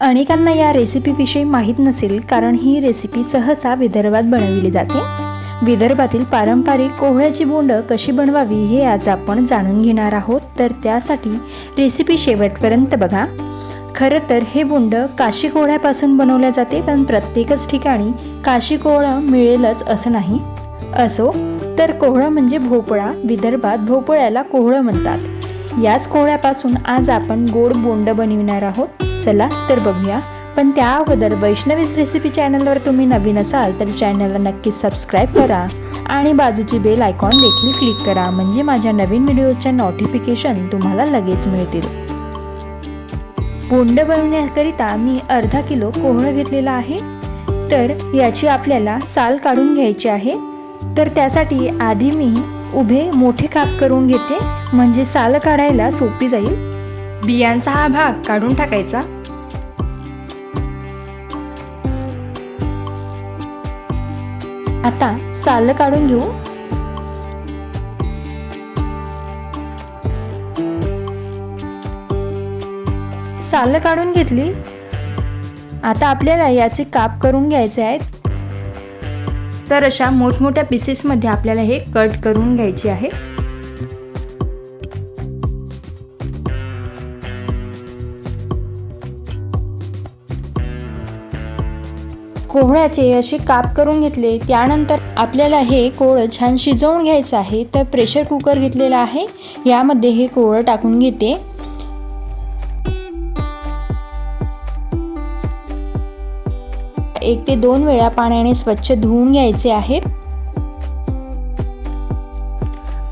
अनेकांना या रेसिपीविषयी माहीत नसेल कारण ही रेसिपी सहसा विदर्भात बनविली जाते. विदर्भातील पारंपरिक कोहळ्याची बोंड कशी बनवावी हे आज आपण जाणून घेणार आहोत. तर त्यासाठी रेसिपी शेवटपर्यंत बघा. खरं तर हे बोंड काशी कोहळ्यापासून बनवल्या जाते पण प्रत्येकच ठिकाणी काशी कोहळं मिळेलच असं नाही. असो तर कोहळं म्हणजे भोपळा. विदर्भात भोपळ्याला कोहळं म्हणतात. याच कोहळ्यापासून आज आपण गोड बोंड बनविणार आहोत. चला तर बघूया. पण त्या अगोदर वैष्णवीज रेसिपी चॅनलवर तुम्ही नवीन असाल तर चॅनलला नक्की सबस्क्राईब करा. आणि बाजूची बेल आयकॉन देखील क्लिक करा. म्हणजे माझ्या नवीन व्हिडिओच्या नोटिफिकेशन तुम्हाला लगेच मिळतील. बोंड बनवण्याकरिता मी अर्धा किलो कोहळं घेतलेला आहे. तर याची आपल्याला साल काढून घ्यायची आहे. तर त्यासाठी आधी मी उभे मोठे काप करून घेते. म्हणजे साल काढायला सोपी जाईल. बियांचा हा भाग काढून टाकायचा. आता साल काढून घेऊ. साल काढून घेतली. आता आपल्याला याचे काप करून घ्यायचे आहेत. तर अशा मोठमोठ्या पीसेसमध्ये आपल्याला हे कट करून घ्यायचे आहे. कोहळ्याचे असे काप करून घेतले. त्यानंतर आपल्याला हे कोहळं छान शिजवून घ्यायचं आहे. तर प्रेशर कुकर घेतलेला आहे. यामध्ये हे कोहळं टाकून घेते. एक ते दोन वेळा पाण्याने स्वच्छ धुवून घ्यायचे आहेत.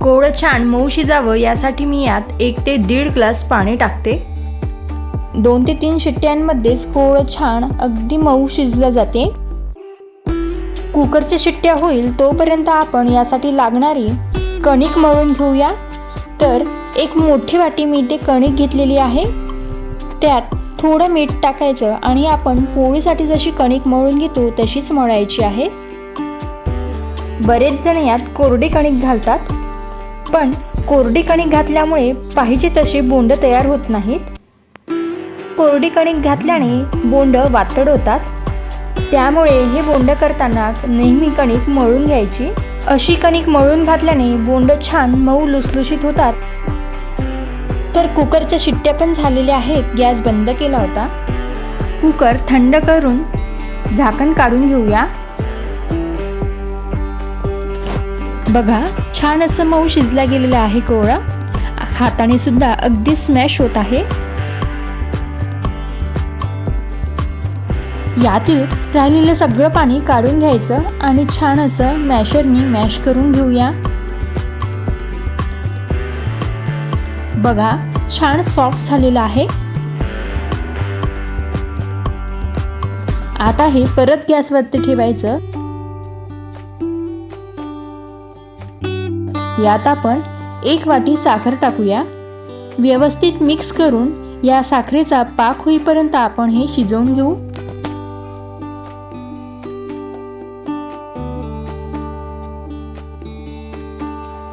कोहळं छान मऊ शिजावं. यासाठी मी यात एक ते दीड ग्लास पाणी टाकते. दोन ते तीन शिट्ट्यांमध्येच पोळं छान अगदी मऊ शिजलं जाते. कुकरच्या शिट्ट्या होईल तोपर्यंत आपण यासाठी लागणारी कणिक मळून घेऊया. तर एक मोठी वाटी मी ते कणिक घेतलेली आहे. त्यात थोडं मीठ टाकायचं आणि आपण पोळीसाठी जशी कणिक मळून घेतो तशीच मळायची आहे. बरेच जण यात कोरडी कणिक घालतात पण कोरडी कणिक घातल्यामुळे पाहिजे तसे बोंड तयार होत नाहीत. कोरडी कणिक घातल्याने बोंड वातड होतात. त्यामुळे हे बोंड करताना नेहमी कणिक मळून घ्यायची. अशी कणिक मळून घातल्याने बोंड छान मऊ लुसलुशीत होतात. तर कुकरच्या शिट्ट्या पण झालेल्या आहेत. गॅस बंद केला होता. कुकर थंड करून झाकण काढून घेऊया. बघा छान असं मऊ शिजला गेलेला आहे कोवळा. हाताने सुद्धा अगदी स्मॅश होत आहे. यातील राहिलेलं सगळं पाणी काढून घ्यायचं आणि छान असं मॅशरनी मॅश करून घेऊया. बघा छान सॉफ्ट झालेलं आहे. आता हे परत गॅसवरती ठेवायचं. यात आपण एक वाटी साखर टाकूया. व्यवस्थित मिक्स करून या साखरेचा पाक होईपर्यंत आपण हे शिजवून घेऊ.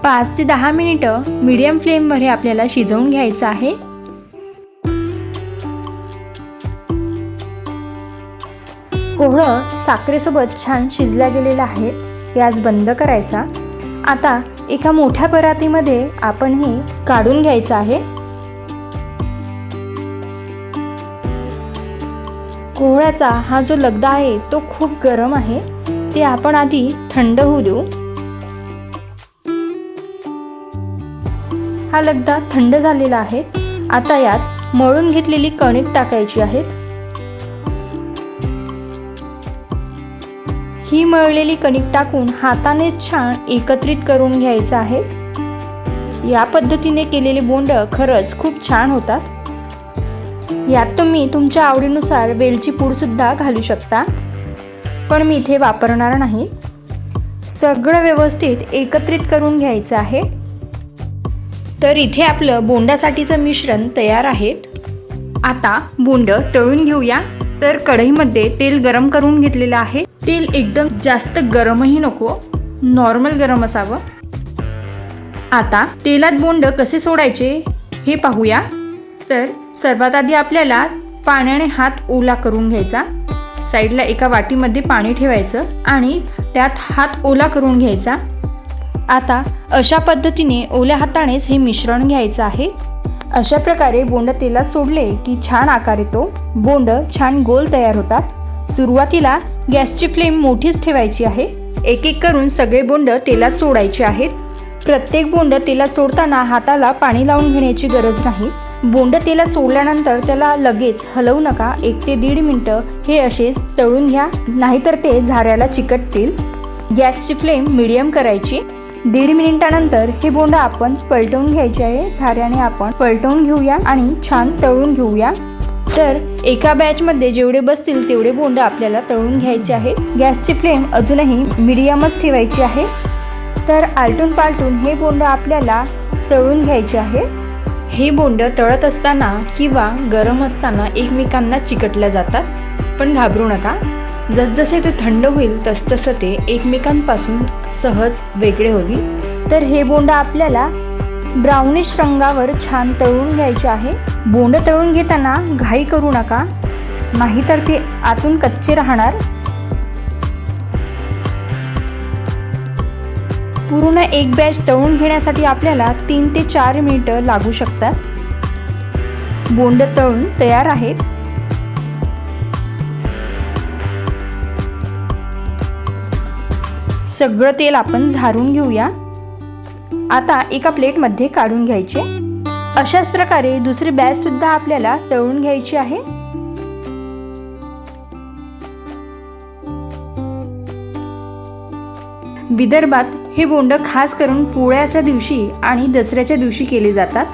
पाच ते दहा मिनिटं मीडियम फ्लेमवर हे आपल्याला शिजवून घ्यायचं आहे. कोहळं साखरेसोबत छान शिजल्या गेलेलं आहे. गॅस बंद करायचा. आता एका मोठ्या परातीमध्ये आपण हे काढून घ्यायचं आहे. कोहळ्याचा हा जो लगदा आहे तो खूप गरम आहे. ते आपण आधी थंड होऊ देऊ. हा लगदा थंड झालेला आहे. आता यात मळून घेतलेली कणिक टाकायची आहेत. ही मळलेली कणिक टाकून हाताने छान एकत्रित करून घ्यायचं आहे. या पद्धतीने केलेले बोंड खरंच खूप छान होतात. यात तुम्ही तुमच्या आवडीनुसार वेलची पूडसुद्धा घालू शकता. पण मी इथे वापरणार नाही. सगळं व्यवस्थित एकत्रित करून घ्यायचं आहे. तर इथे आपलं बोंडासाठीचं मिश्रण तयार आहेत. आता बोंड तळून घेऊया. तर कढईमध्ये तेल गरम करून घेतलेलं आहे. तेल एकदम जास्त गरमही नको नॉर्मल गरम असावं. आता तेलात बोंड कसे सोडायचे हे पाहूया. तर सर्वात आधी आपल्याला पाण्याने हात ओला करून घ्यायचा. साईडला एका वाटीमध्ये पाणी ठेवायचं आणि त्यात हात ओला करून घ्यायचा. आता अशा पद्धतीने ओल्या हातानेच हे मिश्रण घ्यायचं आहे. अशा प्रकारे बोंड तेलात सोडले की छान आकार येतो. बोंड छान गोल तयार होतात. सुरुवातीला गॅसची फ्लेम मोठीच ठेवायची आहे. एक एक करून सगळे बोंड तेलात सोडायचे आहेत. प्रत्येक बोंड तेलात सोडताना हाताला पाणी लावून घेण्याची गरज नाही. बोंड तेलात सोडल्यानंतर त्याला लगेच हलवू नका. एक ते दीड मिनटं हे असेच तळून घ्या. नाहीतर ते झाऱ्याला चिकटतील. गॅसची फ्लेम मिडियम करायची. दीड मिनिटानंतर हे बोंड आपण पलटवून घ्यायचे आहे. झाऱ्याने आपण पलटवून घेऊया आणि छान तळून घेऊया. तर एका बॅचमध्ये जेवढे बसतील तेवढे बोंड आपल्याला तळून घ्यायचे आहे. गॅसची फ्लेम अजूनही मिडियमच ठेवायची आहे. तर आलटून पालटून हे बोंड आपल्याला तळून घ्यायचे आहे. हे बोंड तळत असताना किंवा गरम असताना एकमेकांना चिकटल्या जातात. पण घाबरू नका. जसजसे ते थंड होईल तसतसं ते एकमेकांपासून सहज वेगळे होईल तर हे बोंड आपल्याला ब्राउनिश रंगावर छान तळून घ्यायचे आहे. बोंड तळून घेताना घाई करू नका. नाहीतर ते आतून कच्चे राहणार. पूर्ण एक बॅच तळून घेण्यासाठी आपल्याला तीन ते चार मिनिटं लागू शकतात. बोंड तळून तयार आहेत. सगळं तेल आपण झारून घेऊया. आता एका प्लेटमध्ये काढून घ्यायचे. अशाच प्रकारे दुसरी बॅचसुद्धा आपल्याला तळून घ्यायची आहे. विदर्भात हे बोंड खास करून पोळ्याच्या दिवशी आणि दसऱ्याच्या दिवशी केले जातात.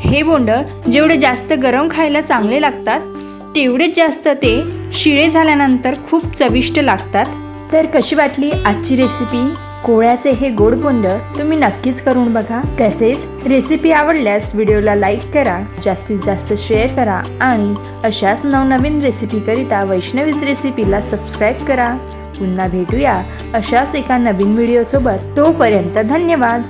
हे बोंड जेवढे जास्त गरम खायला चांगले लागतात तेवढेच जास्त ते शिळे झाल्यानंतर खूप चविष्ट लागतात. तर कशी वाटली आजची रेसिपी कोळ्याचे हे गोड गोंड तुम्ही नक्कीच करून बघा. तसेच रेसिपी आवडल्यास व्हिडिओला लाईक करा जास्तीत जास्त शेअर करा आणि अशाच नवनवीन रेसिपीकरिता वैष्णवीज रेसिपीला सबस्क्राईब करा. पुन्हा भेटूया अशाच एका नवीन व्हिडिओसोबत तोपर्यंत धन्यवाद.